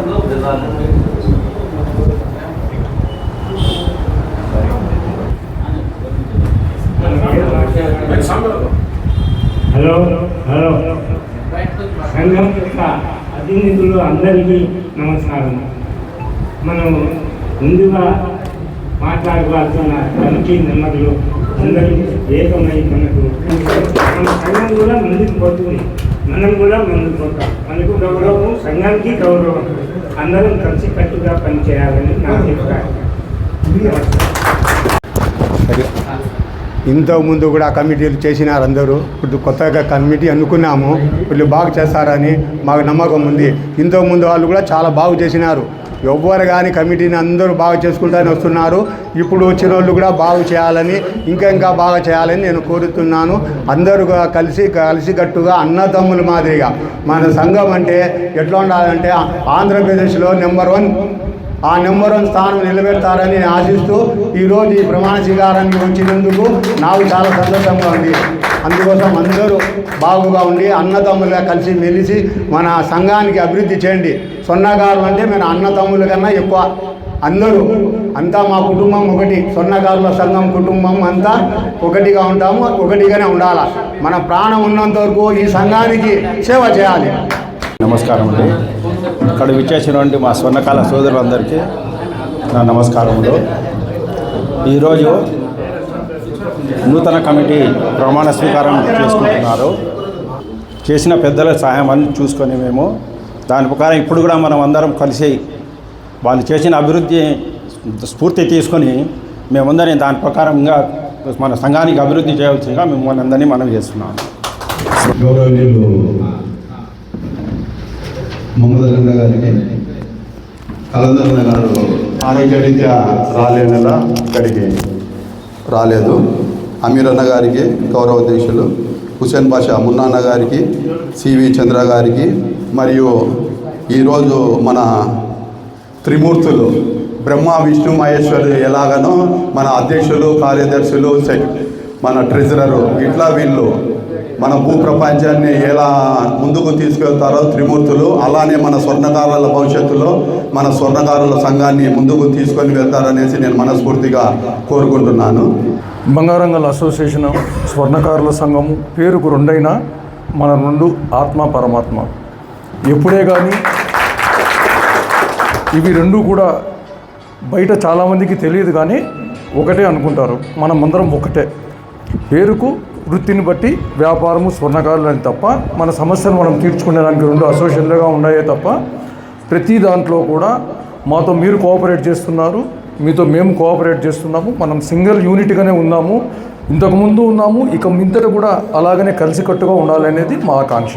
Hello hello. సంఘం యొక్క అతిథులు అందరికీ నమస్కారం. మనం ముందుగా మాట్లాడుకోవాల్సిన కమిటీ మెంబర్లు అందరూ ఏకమై మనకు మన సంఘం కూడా ముందుకు పోతుంది. మనం కూడా ముందుకు పోతాం. మనకు గౌరవం సంఘానికి గౌరవం. అందరం కలిసికట్టుగా పనిచేయాలని నా అభిప్రాయం. ఇంతకుముందు ఇంతకు ముందు కూడా కమిటీలు చేసినారు అందరూ. ఇప్పుడు కొత్తగా కమిటీ అనుకున్నాము. వీళ్ళు బాగా చేస్తారని మాకు నమ్మకం ఉంది. ఇంతకు ముందు వాళ్ళు కూడా చాలా బాగా చేసినారు. ఎవ్వరు కానీ కమిటీని అందరూ బాగా చేసుకుంటానే వస్తున్నారు. ఇప్పుడు వచ్చిన వాళ్ళు కూడా బాగా చేయాలని ఇంకా ఇంకా బాగా చేయాలని నేను కోరుతున్నాను. అందరూ కలిసి కలిసికట్టుగా అన్నదమ్ముల మాదిరిగా. మన సంఘం అంటే ఎట్లా ఉండాలంటే ఆంధ్రప్రదేశ్లో నెంబర్ వన్ ఆ నెంబర్ వన్ స్థానం నిలబెడతారని నేను ఆశిస్తూ ఈరోజు ఈ ప్రమాణ స్వీకారానికి వచ్చినందుకు నాకు చాలా సంతోషంగా ఉంది. అందుకోసం అందరూ బాగుగా ఉండి అన్నదమ్ములుగా కలిసి మెలిసి మన సంఘానికి అభివృద్ధి చేయండి. సొన్నగారు అంటే మేము అన్నతమ్ముల కన్నా ఎక్కువ. అందరూ అంతా మా కుటుంబం ఒకటి. సొన్నగారుల సంఘం కుటుంబం అంతా ఒకటిగా ఉంటాము ఒకటిగానే ఉండాలి. మన ప్రాణం ఉన్నంత వరకు ఈ సంఘానికి సేవ చేయాలి. నమస్కారం అండి. ఇక్కడ విచ్చేసినటువంటి మా స్వర్ణకాల సోదరులందరికీ నా నమస్కారములు. ఈరోజు నూతన కమిటీ ప్రమాణ స్వీకారం చేసుకుంటున్నారు. చేసిన పెద్దల సహాయం అని చూసుకొని మేము దాని ప్రకారం ఇప్పుడు కూడా మనం అందరం కలిసి వాళ్ళు చేసిన అభివృద్ధి స్ఫూర్తి తీసుకొని మేమందరం దాని ప్రకారంగా మన సంఘానికి అభివృద్ధి చేయవలసిందిగా మిమ్మల్ని అందరినీ మనం చేస్తున్నాం. గౌరవనీయులు అన్న గారికి కలందరన్న గారు ఆరోగ్యరీత్యా రాలేనలా ఇక్కడికి రాలేదు. అమీర్ అన్న గారికి గౌరవ అధ్యక్షులు హుసేన్ బాషా మున్నాన్న గారికి సివి చంద్ర గారికి మరియు ఈరోజు మన త్రిమూర్తులు బ్రహ్మ విష్ణు మహేశ్వరు ఎలాగనో మన అధ్యక్షులు కార్యదర్శులు మన ట్రెజరరు ఇట్లా వీళ్ళు మన భూప్రపంచాన్ని ఎలా ముందుకు తీసుకెళ్తారో త్రిమూర్తులు అలానే మన స్వర్ణకారుల భవిష్యత్తులో మన స్వర్ణకారుల సంఘాన్ని ముందుకు తీసుకొని వెళ్తారనేసి నేను మనస్ఫూర్తిగా కోరుకుంటున్నాను. బంగారంగల్ అసోసియేషన్ స్వర్ణకారుల సంఘం పేరుకు రెండైనా మన రెండు ఆత్మ పరమాత్మ. ఎప్పుడే కానీ ఇవి రెండు కూడా బయట చాలామందికి తెలియదు కానీ ఒకటే అనుకుంటారు. మనం అందరం ఒకటే. పేరుకు వృత్తిని బట్టి వ్యాపారము స్వర్ణకారులు అని తప్ప మన సమస్యను మనం తీర్చుకునేదానికి రెండు అసోసియేషన్లుగా ఉన్నాయే తప్ప ప్రతి దాంట్లో కూడా మాతో మీరు కోఆపరేట్ చేస్తున్నారు మీతో మేము కోఆపరేట్ చేస్తున్నాము మనం సింగిల్ యూనిట్గానే ఉన్నాము ఇంతకుముందు ఉన్నాము ఇక మింతట కూడా అలాగనే కలిసికట్టుగా ఉండాలనేది మా ఆకాంక్ష.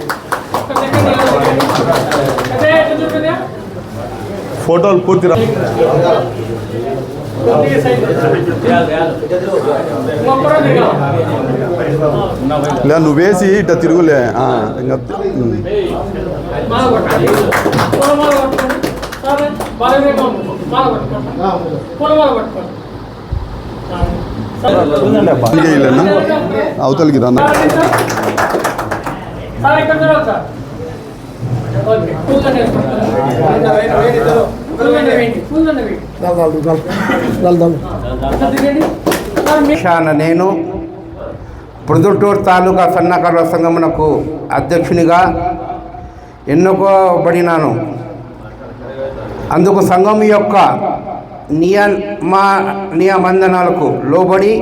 ఫోటోలు పూర్తి రా కొద్దిగా సైడ్. ఇంకొకరు దిగాలి. లే నువ్వు వేసి ఇట్లా తిరుగులే ఆ, ఇంకా ఉమ్. మాల కొట్టండి. పూల మాల కొట్టుకోండి. సరే, బలవేగం ఉంది. మాల కొట్టుకోండి. పూల మాల కొట్టుకోండి. అందుకే వీళ్ళన్నా అవతలికి రా నేను ప్రొద్దుటూరు తాలూకా సన్నకారుల సంఘమునకు అధ్యక్షునిగా ఎన్నుకోబడినాను. అందుకు సంఘం యొక్క నియమ నియమందనాలకు లోబడి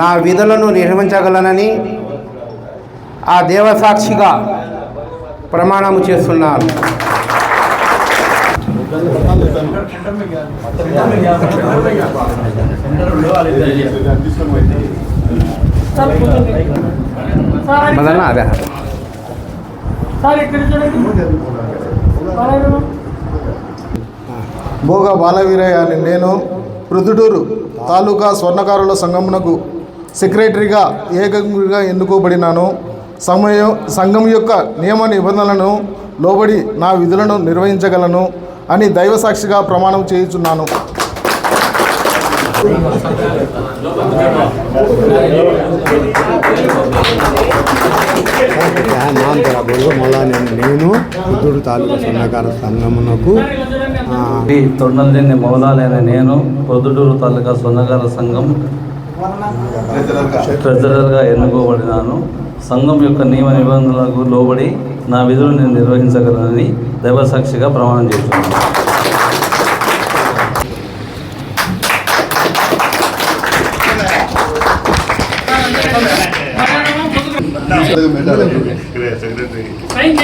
నా విధులను నిర్వహించగలనని ఆ దేవసాక్షిగా ప్రమాణము చేస్తున్నాను అదే? భోగ బాలవీరయ్య అని నేను పృథుడూరు తాలూకా స్వర్ణకారుల సంఘమునకు సెక్రటరీగా ఏకంగా ఎన్నుకోబడినాను. సమయం సంఘం యొక్క నియమ నిబంధనలను లోబడి నా విధులను నిర్వహించగలను అని దైవ సాక్షిగా ప్రమాణం చేయుచున్నాను. నేను నేను పుత్తూరు తాలూకా సన్నకార సంఘమునకు తొండలదేని మౌలాలైన నేను పొద్దుటూరు తాలూకా సొన్నగార సంఘం ట్రెజరర్గా ఎన్నుకోబడినాను. సంఘం యొక్క నియమ నిబంధనలకు లోబడి నా విధులు నేను నిర్వహించగలనని దైవసాక్షిగా ప్రమాణం చేస్తున్నాను. సైన్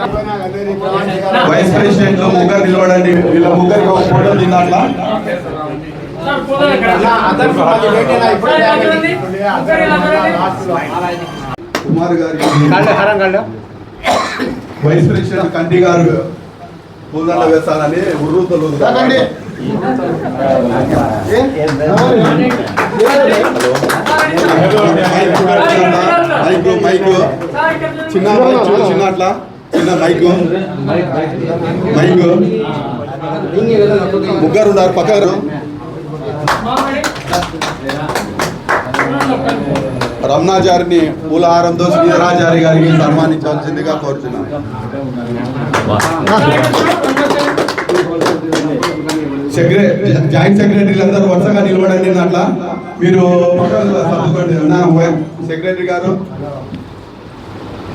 వైస్ ప్రెసిడెంట్లో ముగ్గురు నిలబడండి వీళ్ళ ముగ్గురికి ఒక ఫోటో ఫోటో కుమార్ గారి వైస్ ప్రెసిడెంట్ కంటి గారు పూదండ వేస్తారని ఉర్రూతలు మైక్ మైక్ చిన్న చిన్న అట్లా ఏదో మైక్. మైక్. ముగ్గురు ఉన్నారు పక్కన రమణాచారిని పూలహారంతో శ్రీధరాచారి గారికి సన్మానించాల్సిందిగా కోరుతున్నాను సెక్రటరీ జాయింట్ సెక్రటరీలు అందరూ వరుసగా నిలబడండి అట్లా. మీరు సర్దుకోండి. సెక్రటరీ గారు.